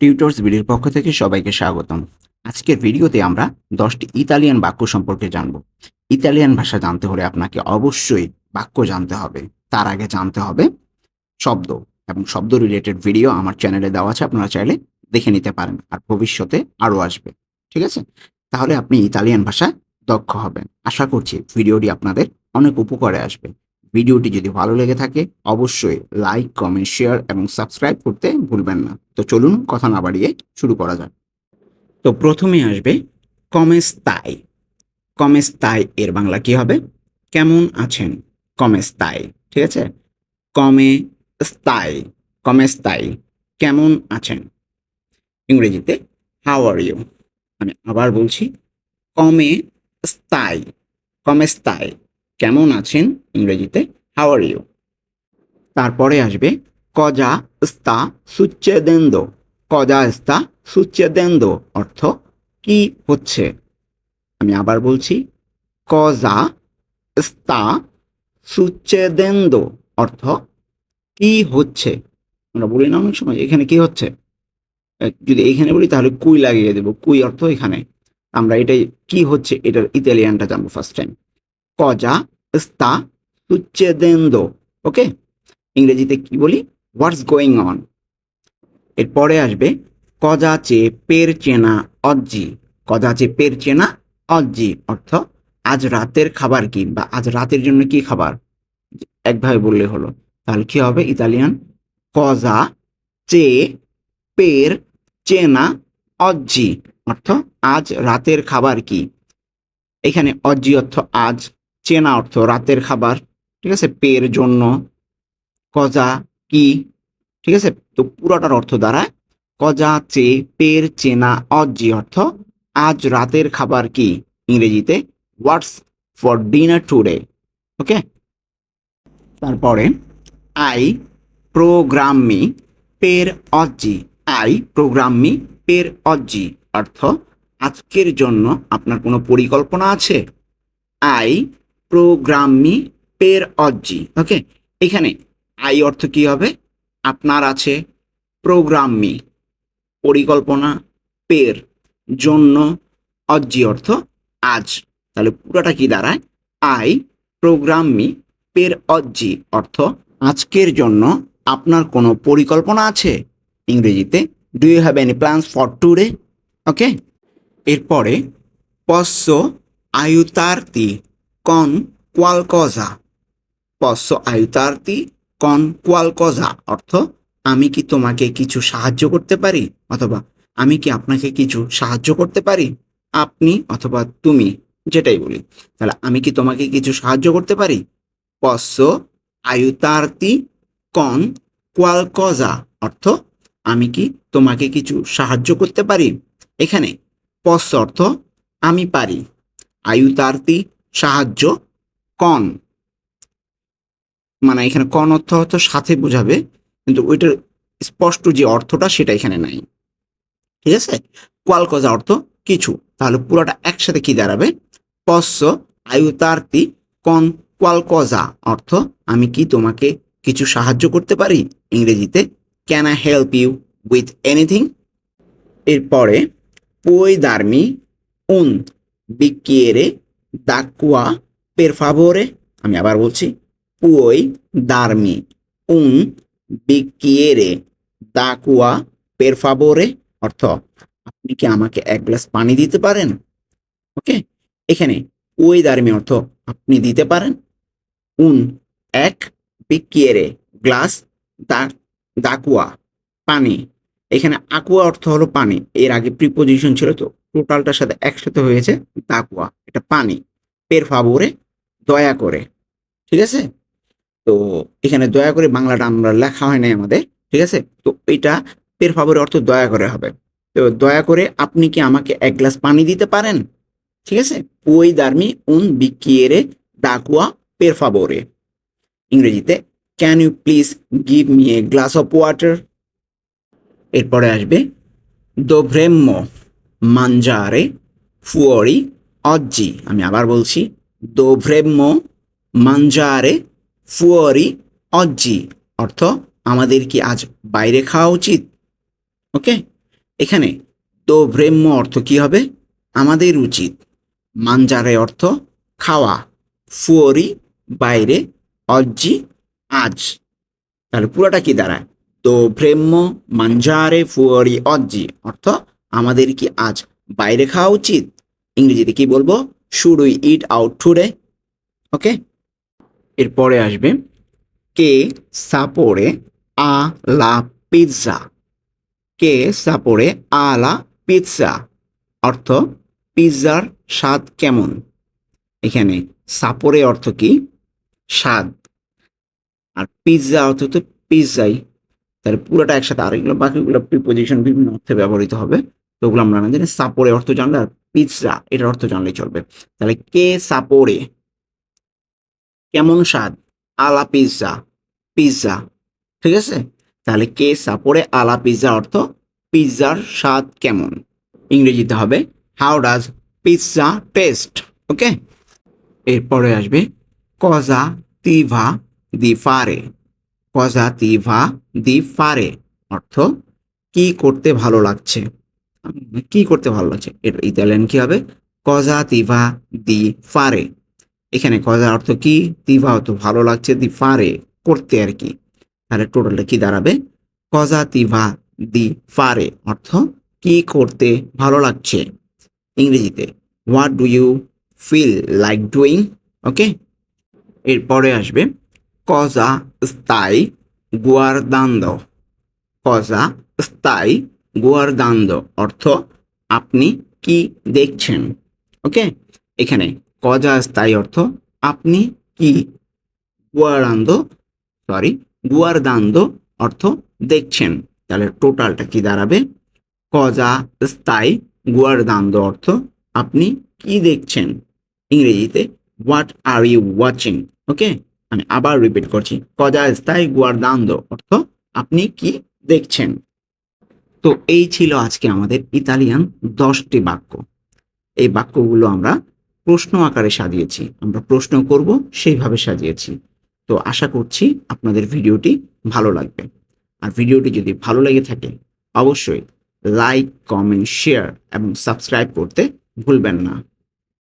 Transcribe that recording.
Tutors বিডির পক্ষ থেকে সবাইকে স্বাগতম। আজকের ভিডিওতে আমরা দশটি ইতালিয়ান বাক্য সম্পর্কে জানব। ইতালিয়ান ভাষা জানতে হলে আপনাকে অবশ্যই বাক্য জানতে হবে। তার আগে জানতে হবে শব্দ এবং শব্দ রিলেটেড ভিডিও আমার চ্যানেলে দেওয়া আছে, আপনারা চাইলে দেখে নিতে পারেন আর ভবিষ্যতে আরও আসবে। ঠিক আছে? তাহলে আপনি ইতালিয়ান ভাষা দক্ষ হবেন। আশা করছি ভিডিওটি আপনাদের অনেক উপকারে আসবে। ভিডিওটি যদি ভালো লেগে থাকে, অবশ্যই লাইক কমেন্ট শেয়ার এবং সাবস্ক্রাইব করতে ভুলবেন না। তো চলুন কথা না বাড়িয়ে শুরু করা যাক। তো প্রথমে আসবে কমেস তাই। কমেস তাই এর বাংলা কি হবে? কেমন আছেন? কমেস তাই, ঠিক আছে? কমে স্তাই, কমেস তাই, কেমন আছেন? ইংরেজিতে হাউ আর ইউ আমি আবার বলছি কমে স্তাই কমে স্তাই কেমন আছেন? ইংরেজিতে হাউ আর ইউ তারপরে আসবে, কজা স্তা সুচ্ছেদেন্দ। কজা স্তা সুচ্ছেদেন্দ অর্থ কি হচ্ছে? আমি আবার বলছি, কজা স্তা সুচ্ছেদেন্দ অর্থ কি হচ্ছে? আমরা বলি না অনেক সময়, এখানে কি হচ্ছে? যদি এখানে বলি তাহলে কুই লাগিয়ে দেবো। কুই অর্থ এখানে। আমরা এটাই কি হচ্ছে, এটার ইতালিয়ানটা জানব ফার্স্ট টাইম কজা স্তা সুচ্ছেদেন্দ ওকে? ইংরেজিতে কি বলি? হোয়াটস গোয়িং অন এরপরে আসবে কজাচে পের চেনা অজ্জি। কজাচে পের চেনা অজ্জি, অর্থ আজ রাতের খাবার কি বা আজ রাতের জন্য কি খাবার? একভাবে বললে হলো। তাহলে কি হবে ইতালিয়ান? কজা চে পের চেনা অজ্জি, অর্থ আজ রাতের খাবার কি? এখানে অজ্জি অর্থ আজ, চেনা অর্থ রাতের খাবার। ঠিক আছে? পের জন্য, কজা, কি? ঠিক আছে? তো পুরোটার অর্থ দাঁড়ায় কজা চে, পের চেনা, অজ্জি অর্থ আজ রাতের খাবার কি? ইংরেজিতে what's for dinner today okay তারপরে আই প্রোগ্রামমি পের অজ্জি। আই প্রোগ্রামমি পের অজ্জি অর্থ আজকের জন্য আপনার কোনো পরিকল্পনা আছে? আই প্রোগ্রামমি পের অজ্জি ওকে এখানে আই অর্থ কি হবে? আপনার আছে প্রোগ্রামমি পরিকল্পনা, পের জন্য অজ্জি অর্থ আজ। তাহলে পুরোটা কি দাঁড়ায়? আই প্রোগ্রামমি পের অজ্জি অর্থ আজকের জন্য আপনার কোনো পরিকল্পনা আছে? ইংরেজিতে do you have any plans for today okay এরপরে পশ্চ আয়ুতার্তি কন কোয়ালকজা পশ্চ আয়ুতার্তি কন কোয়ালকজা অর্থ আমি কি তোমাকে কিছু সাহায্য করতে পারি? অথবা আমি কি আপনাকে কিছু সাহায্য করতে পারি? আপনি অথবা তুমি, যেটাই বলি। তাহলে আমি কি তোমাকে কিছু সাহায্য করতে পারি? পশ্চ আয়ুতার্তি কন কোয়ালকজা অর্থ আমি কি তোমাকে কিছু সাহায্য করতে পারি? এখানে পশ্চ অর্থ আমি পারি। আয়ুতার্তি সাহায্য কন মানে এখানে কন অর্থ হয়তো সাথে বোঝাবে, কিন্তু ওইটার স্পষ্ট যে অর্থটা সেটা এখানে নাই। ঠিক আছে? কোয়ালকজা অর্থ কিছু। তাহলে পুরোটা একসাথে কি দাঁড়াবে? পশ্চ আয়ুতার্তি কন কোয়ালকজা অর্থ আমি কি তোমাকে কিছু সাহায্য করতে পারি? ইংরেজিতে can I help you with anything এরপরে, পুই দার্মি উন বিকিয়েরে দাকুয়া পের ফাভোরে আমি আবার বলছি পুই দার্মি উন বিকিয়েরে, দাকুয়া পের ফাভোরে অর্থ আপনি কি আমাকে এক গ্লাস পানি দিতে পারেন? ওকে? এখানে ওই দারমি অর্থ আপনি দিতে পারেন। উন এক বিকিয়েরে গ্লাস দাকুয়া পানি। এখানে আকুয়া অর্থ হলো পানি। এর আগে প্রিপোজিশন ছিল তো, টোটালটার সাথে একসাথে হয়েছে দাকুয়া, এটা পানি। পের ফাভোরে দয়া করে, ঠিক আছে? তো এখানে দয়া করে বাংলাটা আমরা লেখা হয় নাই আমাদের, ঠিক আছে? তো এটা পের ফাভোরে অর্থ দয়া করে হবে। তো দয়া করে আপনি কি আমাকে এক গ্লাস পানি দিতে পারেন? ঠিক আছে? পুই দার্মি উন বিকিয়েরে দাকুয়া পের ফাভোরে ইংরেজিতে can you please give me a glass of water এরপরে আসবে দোভ্রেম্য মাঞ্জারে ফুয়রি অজ্জি আমি আবার বলছি দোভ্রেম্য মাঞ্জারে ফুয়রি অজ্জি, অর্থ আমাদের কি আজ বাইরে খাওয়া উচিত। ওকে? এখানে তো ভ্রেম্য অর্থ কি হবে? আমাদের উচিত। মানজারে অর্থ খাওয়া। ফুয়রি বাইরে, অজ্জি আজ। তাহলে পুরোটা কি দাঁড়ায়? তো ভ্রেম্য মাঞ্জারে ফুয়রি, অজ্জি, অর্থ আমাদের কি আজ বাইরে খাওয়া উচিত। ইংরেজিতে কি বলব? Should we eat out today okay? এরপরে আসবে কে সাপোরে আ লা পিৎজা। কে সাপোরে আ লা পিৎজা। অর্থ পিৎজার স্বাদ কেমন? এখানে সাপোরে অর্থ কি? স্বাদ। আর পিৎজা অর্থ তো পিৎজাই। তাহলে পুরোটা একসাথে আর এগুলো বাকিগুলো প্রিপোজিশন বিভিন্ন অর্থে ব্যবহৃত হবে। তো ওগুলো আমরা না জানি সাপোরে অর্থ জানলে আর পিৎজা এটার অর্থ জানলেই চলবে। তাহলে কে সাপোরে কেমন স্বাদ? আলা পিৎজা পিৎজা ঠিক আছে? তাহলে কে সাপোরে আলা পিৎজা অর্থ পিৎজার স্বাদ কেমন? ইংরেজিতে হবে how does pizza taste okay এরপরে আসবে কজা তিভা দি ফারে কজা তিভা দি ফারে অর্থ কি করতে ভালো লাগছে? কি করতে ভালো লাগছে? এটা ইতালিয়ান কি হবে? কজা তিভা দি ফারে এখানে কজা অর্থ কি? তিভা অর্থ ভালো লাগছে দি ফারে করতে আর কি। তাহলে টোটালটা কি দাঁড়াবে? কজা তিভা দি ফারে অর্থ কি করতে ভালো লাগছে? ইংরেজিতে what do you feel like doing okay? এরপরে আসবে, কজা স্থায়ী গুয়ারদান্দ। কজা স্থায়ী গুয়ারদান্দ, অর্থ আপনি কি দেখছেন? ওকে? এখানে কজা স্থায়ী অর্থ, আপনি কি গুয়ারান্দ সরি গুয়ারদান্দ অর্থ দেখছেন? তাহলে টোটালটা কি দাঁড়াবে? কজা স্থায়ী গুয়ারদান্দ অর্থ আপনি কি দেখছেন? ইংরেজিতে what are you watching okay আমি আবার রিপিট করছি। কজা স্থায়ী গুয়ারদান্দ অর্থ আপনি কি দেখছেন? তো এই ছিল আজকে আমাদের ইতালিয়ান দশটি বাক্য। এই বাক্যগুলো আমরা প্রশ্ন আকারে সাজিয়েছি। আমরা প্রশ্ন করব, সেইভাবে সাজিয়েছি। তো আশা করছি আপনাদের ভিডিওটি ভালো লাগবে। আর ভিডিওটি যদি ভালো লেগে থাকে, অবশ্যই লাইক, কমেন্ট, শেয়ার এবং সাবস্ক্রাইব করতে ভুলবেন না।